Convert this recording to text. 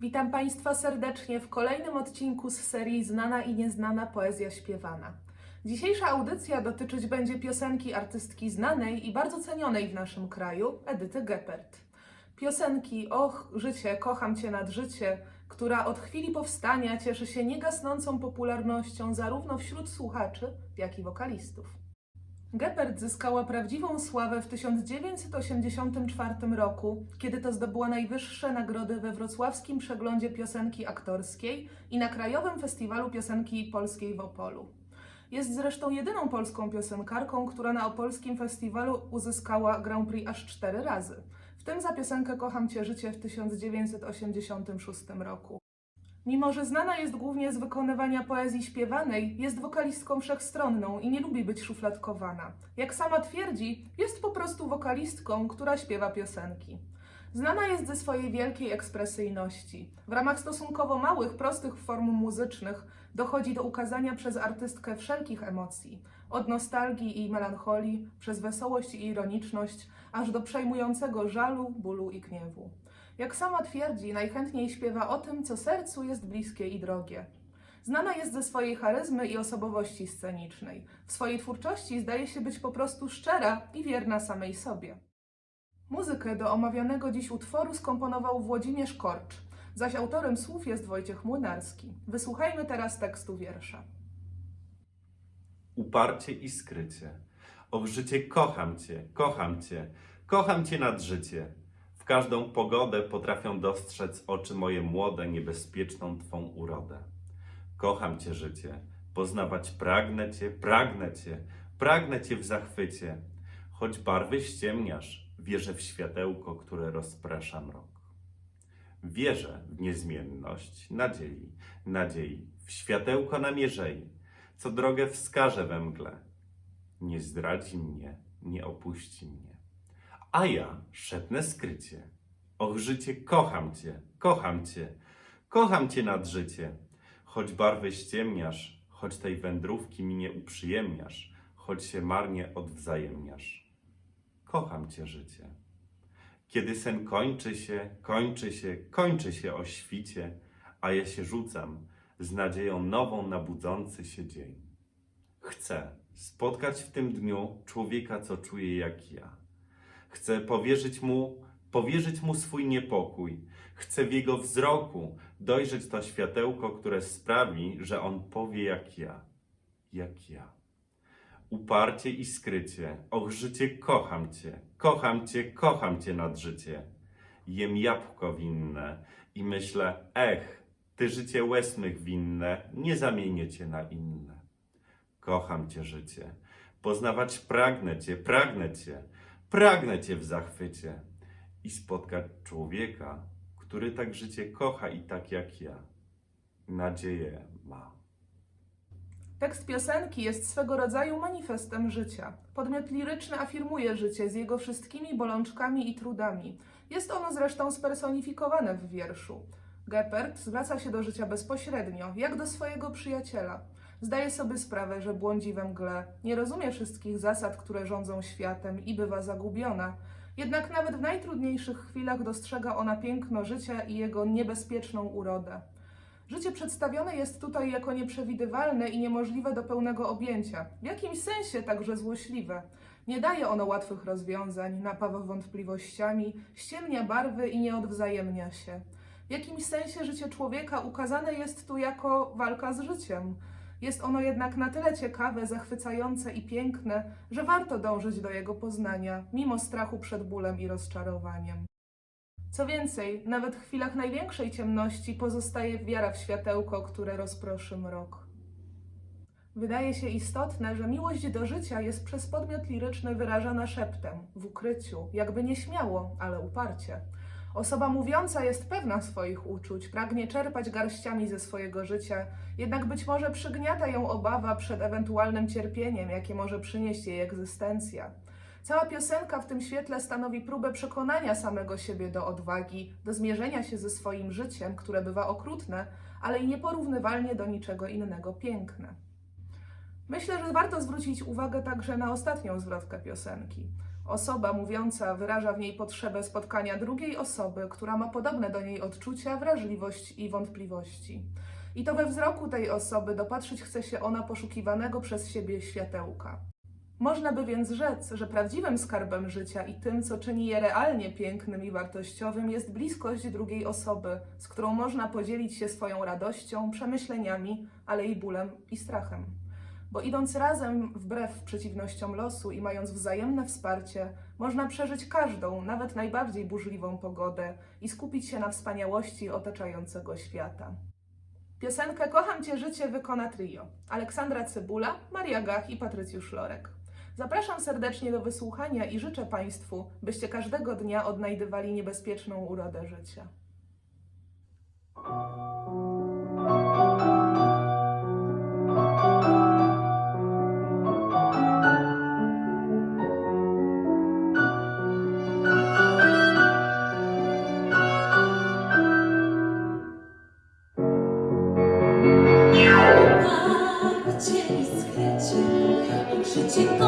Witam Państwa serdecznie w kolejnym odcinku z serii Znana i Nieznana Poezja Śpiewana. Dzisiejsza audycja dotyczyć będzie piosenki artystki znanej i bardzo cenionej w naszym kraju, Edyty Geppert. Piosenki Och, życie, kocham Cię nad życie, która od chwili powstania cieszy się niegasnącą popularnością zarówno wśród słuchaczy, jak i wokalistów. Geppert zyskała prawdziwą sławę w 1984 roku, kiedy to zdobyła najwyższe nagrody we wrocławskim przeglądzie piosenki aktorskiej i na Krajowym Festiwalu Piosenki Polskiej w Opolu. Jest zresztą jedyną polską piosenkarką, która na opolskim festiwalu uzyskała Grand Prix aż cztery razy, w tym za piosenkę Kocham Cię Życie w 1986 roku. Mimo, że znana jest głównie z wykonywania poezji śpiewanej, jest wokalistką wszechstronną i nie lubi być szufladkowana. Jak sama twierdzi, jest po prostu wokalistką, która śpiewa piosenki. Znana jest ze swojej wielkiej ekspresyjności. W ramach stosunkowo małych, prostych form muzycznych dochodzi do ukazania przez artystkę wszelkich emocji, od nostalgii i melancholii, przez wesołość i ironiczność, aż do przejmującego żalu, bólu i gniewu. Jak sama twierdzi, najchętniej śpiewa o tym, co sercu jest bliskie i drogie. Znana jest ze swojej charyzmy i osobowości scenicznej. W swojej twórczości zdaje się być po prostu szczera i wierna samej sobie. Muzykę do omawianego dziś utworu skomponował Włodzimierz Korcz, zaś autorem słów jest Wojciech Młynarski. Wysłuchajmy teraz tekstu wiersza. uparcie i skrycie. Och, życie, kocham cię, kocham cię, kocham cię nad życie. W każdą pogodę potrafią dostrzec oczy moje młode, niebezpieczną twą urodę. Kocham cię, życie, poznawać pragnę cię, pragnę cię, pragnę cię w zachwycie. Choć barwy ściemniasz, wierzę w światełko, które rozprasza mrok. Wierzę w niezmienność nadziei, nadziei, w światełko namierzei, co drogę wskaże we mgle. Nie zdradzi mnie, nie opuści mnie. A ja szepnę skrycie. Och, życie, kocham cię, kocham cię, kocham cię nad życie. Choć barwy ściemniasz, choć tej wędrówki mi nie uprzyjemniasz, choć się marnie odwzajemniasz. Kocham cię, życie. Kiedy sen kończy się, kończy się, kończy się o świcie, a ja się rzucam z nadzieją nową na budzący się dzień. Chcę spotkać w tym dniu człowieka, co czuje jak ja. Chcę powierzyć mu, powierzyć mu swój niepokój. Chcę w jego wzroku dojrzeć to światełko, które sprawi, że on powie jak ja. Jak ja. Uparcie i skrycie, och życie, kocham cię, kocham cię, kocham cię nad życie. Jem jabłko winne i myślę, ech, ty życie łez mych winne, nie zamienię cię na inne. Kocham cię życie, poznawać pragnę cię, pragnę cię, pragnę cię w zachwycie i spotkać człowieka, który tak życie kocha i tak jak ja. Nadzieję ma. Tekst piosenki jest swego rodzaju manifestem życia. Podmiot liryczny afirmuje życie z jego wszystkimi bolączkami i trudami. Jest ono zresztą spersonifikowane w wierszu. Geppert zwraca się do życia bezpośrednio, jak do swojego przyjaciela. Zdaje sobie sprawę, że błądzi we mgle, nie rozumie wszystkich zasad, które rządzą światem i bywa zagubiona. Jednak nawet w najtrudniejszych chwilach dostrzega ona piękno życia i jego niebezpieczną urodę. Życie przedstawione jest tutaj jako nieprzewidywalne i niemożliwe do pełnego objęcia, w jakimś sensie także złośliwe. Nie daje ono łatwych rozwiązań, napawa wątpliwościami, ściemnia barwy i nie odwzajemnia się. W jakimś sensie życie człowieka ukazane jest tu jako walka z życiem. Jest ono jednak na tyle ciekawe, zachwycające i piękne, że warto dążyć do jego poznania, mimo strachu przed bólem i rozczarowaniem. Co więcej, nawet w chwilach największej ciemności pozostaje wiara w światełko, które rozproszy mrok. Wydaje się istotne, że miłość do życia jest przez podmiot liryczny wyrażana szeptem, w ukryciu, jakby nieśmiało, ale uparcie. Osoba mówiąca jest pewna swoich uczuć, pragnie czerpać garściami ze swojego życia, jednak być może przygniata ją obawa przed ewentualnym cierpieniem, jakie może przynieść jej egzystencja. Cała piosenka w tym świetle stanowi próbę przekonania samego siebie do odwagi, do zmierzenia się ze swoim życiem, które bywa okrutne, ale i nieporównywalnie do niczego innego piękne. Myślę, że warto zwrócić uwagę także na ostatnią zwrotkę piosenki. Osoba mówiąca wyraża w niej potrzebę spotkania drugiej osoby, która ma podobne do niej odczucia, wrażliwość i wątpliwości. I to we wzroku tej osoby dopatrzyć chce się ona poszukiwanego przez siebie światełka. Można by więc rzec, że prawdziwym skarbem życia i tym, co czyni je realnie pięknym i wartościowym, jest bliskość drugiej osoby, z którą można podzielić się swoją radością, przemyśleniami, ale i bólem i strachem. Bo idąc razem wbrew przeciwnościom losu i mając wzajemne wsparcie, można przeżyć każdą, nawet najbardziej burzliwą pogodę i skupić się na wspaniałości otaczającego świata. Piosenkę Kocham Cię Życie wykona trio Aleksandra Cybula, Maria Gach i Patrycjusz Lorek. Zapraszam serdecznie do wysłuchania i życzę Państwu, byście każdego dnia odnajdywali niebezpieczną urodę życia. Od